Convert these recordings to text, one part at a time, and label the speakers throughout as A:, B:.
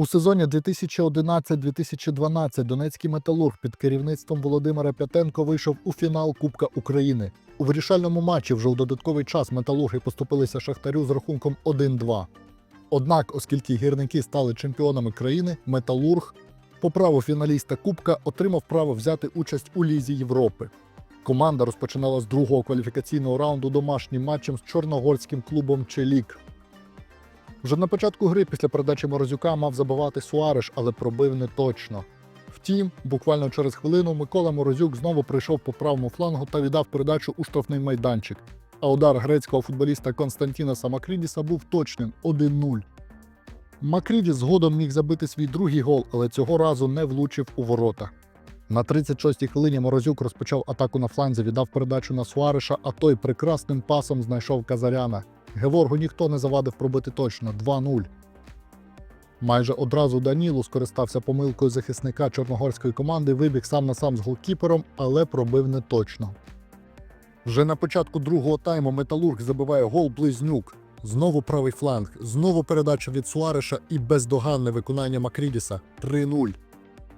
A: У сезоні 2011-2012 Донецький металург під керівництвом Володимира П'ятенко вийшов у фінал Кубка України. У вирішальному матчі вже у додатковий час металурги поступилися Шахтарю з рахунком 1-2. Однак, оскільки гірники стали чемпіонами країни, металург по праву фіналіста Кубка отримав право взяти участь у Лізі Європи. Команда розпочинала з другого кваліфікаційного раунду домашнім матчем з чорногорським клубом Челік. Вже на початку гри після передачі Морозюка мав забивати Суареш, але пробив не точно. Втім, буквально через хвилину Микола Морозюк знову прийшов по правому флангу та віддав передачу у штрафний майданчик. А удар грецького футболіста Константіна Самакрідіса був точним 1-0. Макрідіс згодом міг забити свій другий гол, але цього разу не влучив у ворота. На 36-й хвилині Морозюк розпочав атаку на фланзі, віддав передачу на Суареша, а той прекрасним пасом знайшов Казаряна. Геворгу ніхто не завадив пробити точно 2-0. Майже одразу Данілу скористався помилкою захисника чорногорської команди, вибіг сам на сам з голкіпером, але пробив не точно. Вже на початку другого тайму Металург забиває гол близнюк. Знову правий фланг, знову передача від Суареша і бездоганне виконання Макрідіса 3-0.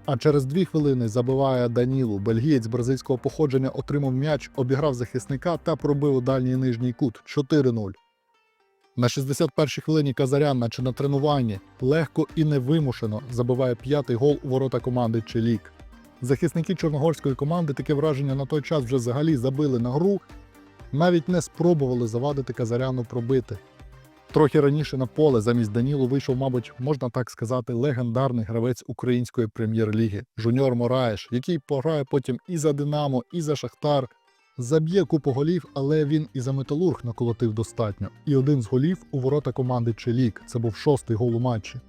A: А через дві хвилини забиває Данілу. Бельгієць бразильського походження отримав м'яч, обіграв захисника та пробив у дальній нижній кут 4-0. На 61-й хвилині Казарян, наче на тренуванні, легко і невимушено забиває п'ятий гол у ворота команди Челік. Захисники чорногорської команди таке враження на той час вже взагалі забили на гру, навіть не спробували завадити Казаряну пробити. Трохи раніше на поле замість Данілу вийшов, мабуть, можна так сказати, легендарний гравець української прем'єр-ліги Жуніор Мораєш, який пограє потім і за Динамо, і за Шахтар. Заб'є купу голів, але він і за металург наколотив достатньо. І один з голів у ворота команди Челік. Це був шостий гол у матчі.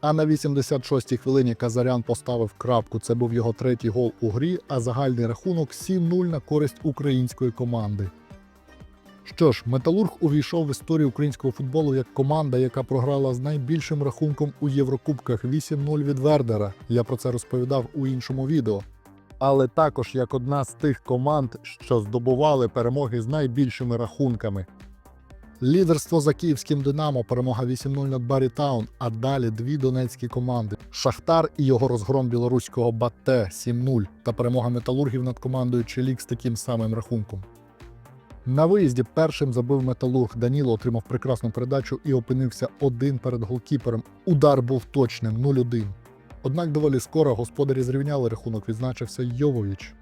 A: А на 86-й хвилині Казарян поставив крапку. Це був його третій гол у грі, а загальний рахунок 7-0 на користь української команди. Що ж, Металург увійшов в історію українського футболу як команда, яка програла з найбільшим рахунком у Єврокубках 8-0 від Вердера. Я про це розповідав у іншому відео. Але також як одна з тих команд, що здобували перемоги з найбільшими рахунками. Лідерство за київським Динамо, перемога 8-0 над Барі Таун, а далі дві донецькі команди: Шахтар і його розгром білоруського Батте 7-0 та перемога металургів над командою Челік з таким самим рахунком. На виїзді першим забив металург. Даніло отримав прекрасну передачу і опинився один перед голкіпером. Удар був точним 0-1. Однак доволі скоро господарі зрівняли рахунок, відзначився Йовович.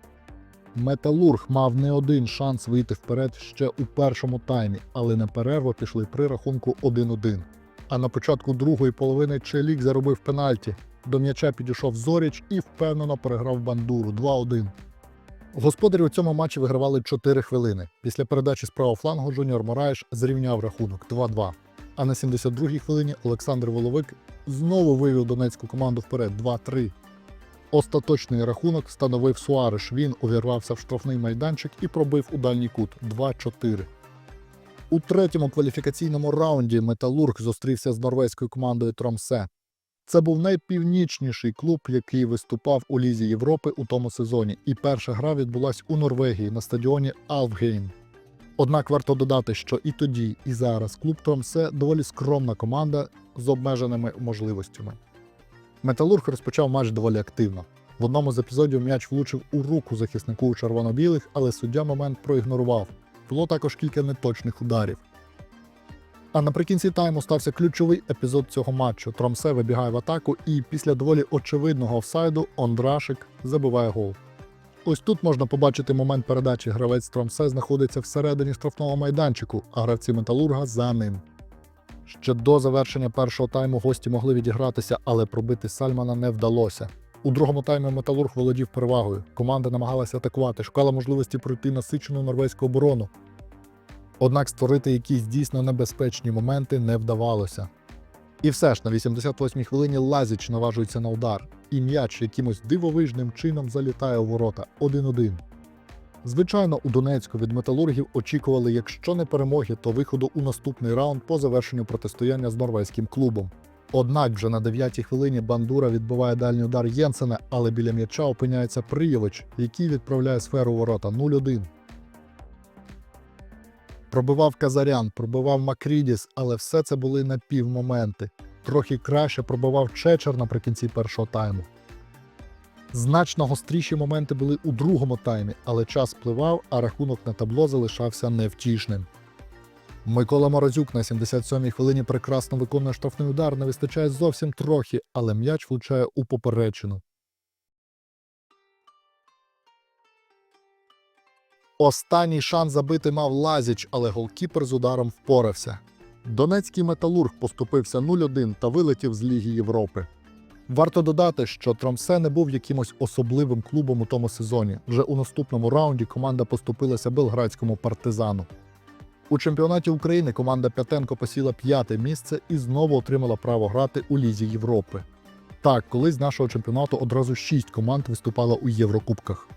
A: Металург мав не один шанс вийти вперед ще у першому таймі, але на перерву пішли при рахунку 1-1. А на початку другої половини Челік заробив пенальті. До м'яча підійшов Зоріч і впевнено переграв бандуру 2-1. Господарі у цьому матчі вигравали 4 хвилини. Після передачі з правого флангу Жуніор Мораєш зрівняв рахунок 2-2. А на 72-й хвилині Олександр Воловик знову вивів донецьку команду вперед 2-3. Остаточний рахунок становив Суареш. Він увірвався в штрафний майданчик і пробив у дальній кут 2-4. У третьому кваліфікаційному раунді Металург зустрівся з норвезькою командою Тромсе. Це був найпівнічніший клуб, який виступав у Лізі Європи у тому сезоні, і перша гра відбулась у Норвегії на стадіоні Алфгейм. Однак варто додати, що і тоді, і зараз клуб Тромсе доволі скромна команда з обмеженими можливостями. Металург розпочав матч доволі активно. В одному з епізодів м'яч влучив у руку захиснику червоно-білих, але суддя момент проігнорував. Було також кілька неточних ударів. А наприкінці тайму стався ключовий епізод цього матчу. Тромсе вибігає в атаку, і після доволі очевидного офсайду Ондрашик забиває гол. Ось тут можна побачити момент передачі. Гравець Тромсе знаходиться всередині штрафного майданчику, а гравці металурга за ним. Ще до завершення першого тайму гості могли відігратися, але пробити Сальмана не вдалося. У другому таймі Металург володів перевагою. Команда намагалася атакувати, шукала можливості пройти насичену норвезьку оборону. Однак створити якісь дійсно небезпечні моменти не вдавалося. І все ж на 88-й хвилині Лазіч наважується на удар, і м'яч якимось дивовижним чином залітає у ворота 1-1. Звичайно, у Донецьку від металургів очікували, якщо не перемоги, то виходу у наступний раунд по завершенню протистояння з норвезьким клубом. Однак вже на 9-й хвилині Бандура відбиває дальній удар Єнсена, але біля м'яча опиняється Приєвич, який відправляє сферу ворота 0-1. Пробивав Казарян, пробивав Макрідіс, але все це були напівмоменти. Трохи краще пробивав Чечер наприкінці першого тайму. Значно гостріші моменти були у другому таймі, але час спливав, а рахунок на табло залишався невтішним. Микола Морозюк на 77-й хвилині прекрасно виконує штрафний удар, не вистачає зовсім трохи, але м'яч влучає у поперечину. Останній шанс забити мав Лазіч, але голкіпер з ударом впорався. Донецький металург поступився 0-1 та вилетів з Ліги Європи. Варто додати, що Тромсе не був якимось особливим клубом у тому сезоні. Вже у наступному раунді команда поступилася белградському партизану. У чемпіонаті України команда П'ятенко посіла п'яте місце і знову отримала право грати у Лізі Європи. Так, колись з нашого чемпіонату одразу шість команд виступало у Єврокубках.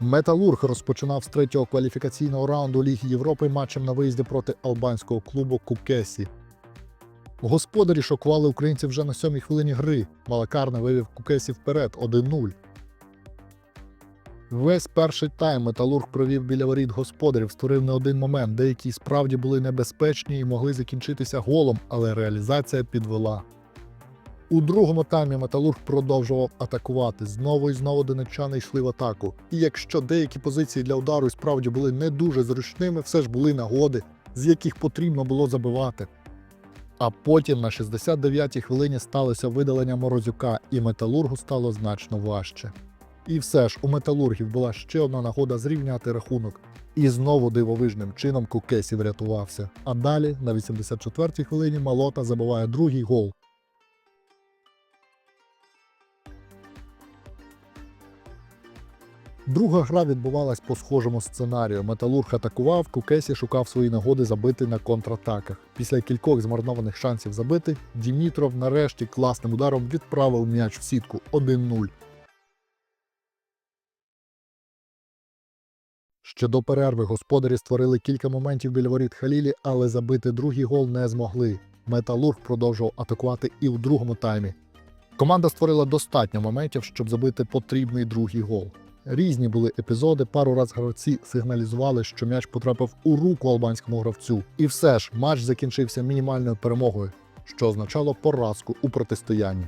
A: Металург розпочинав з третього кваліфікаційного раунду Ліги Європи матчем на виїзді проти албанського клубу Кукесі. Господарі шокували українців вже на сьомій хвилині гри. Малакарне вивів Кукесі вперед 1-0. Весь перший тайм металург провів біля воріт господарів, створив не один момент, деякі справді були небезпечні і могли закінчитися голом, але реалізація підвела. У другому таймі металург продовжував атакувати. Знову і знову донеччани йшли в атаку. І якщо деякі позиції для удару справді були не дуже зручними, все ж були нагоди, з яких потрібно було забивати. А потім на 69-й хвилині сталося видалення Морозюка, і металургу стало значно важче. І все ж у металургів була ще одна нагода зрівняти рахунок. І знову дивовижним чином Кукесі врятувався. А далі, на 84-й хвилині, Малота забиває другий гол. Друга гра відбувалась по схожому сценарію. Металург атакував, Кукесі шукав свої нагоди забити на контратаках. Після кількох змарнованих шансів забити, Дімітров нарешті класним ударом відправив м'яч в сітку 1-0. Ще до перерви господарі створили кілька моментів біля воріт Халілі, але забити другий гол не змогли. Металург продовжував атакувати і у другому таймі. Команда створила достатньо моментів, щоб забити потрібний другий гол. Різні були епізоди. Пару раз гравці сигналізували, що м'яч потрапив у руку албанському гравцю. І все ж матч закінчився мінімальною перемогою, що означало поразку у протистоянні.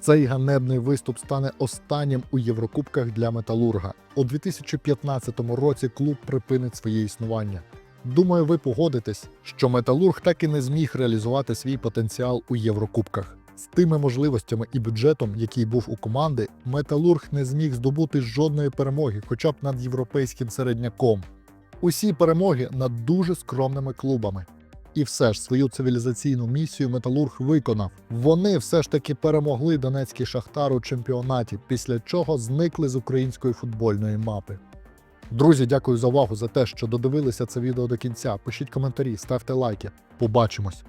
A: Цей ганебний виступ стане останнім у Єврокубках для Металурга. У 2015 році клуб припинить своє існування. Думаю, ви погодитесь, що Металург так і не зміг реалізувати свій потенціал у Єврокубках. З тими можливостями і бюджетом, який був у команди, Металург не зміг здобути жодної перемоги, хоча б над європейським середняком. Усі перемоги над дуже скромними клубами. І все ж свою цивілізаційну місію Металург виконав. Вони все ж таки перемогли Донецький Шахтар у чемпіонаті, після чого зникли з української футбольної мапи. Друзі, дякую за увагу за те, що додивилися це відео до кінця. Пишіть коментарі, ставте лайки. Побачимось!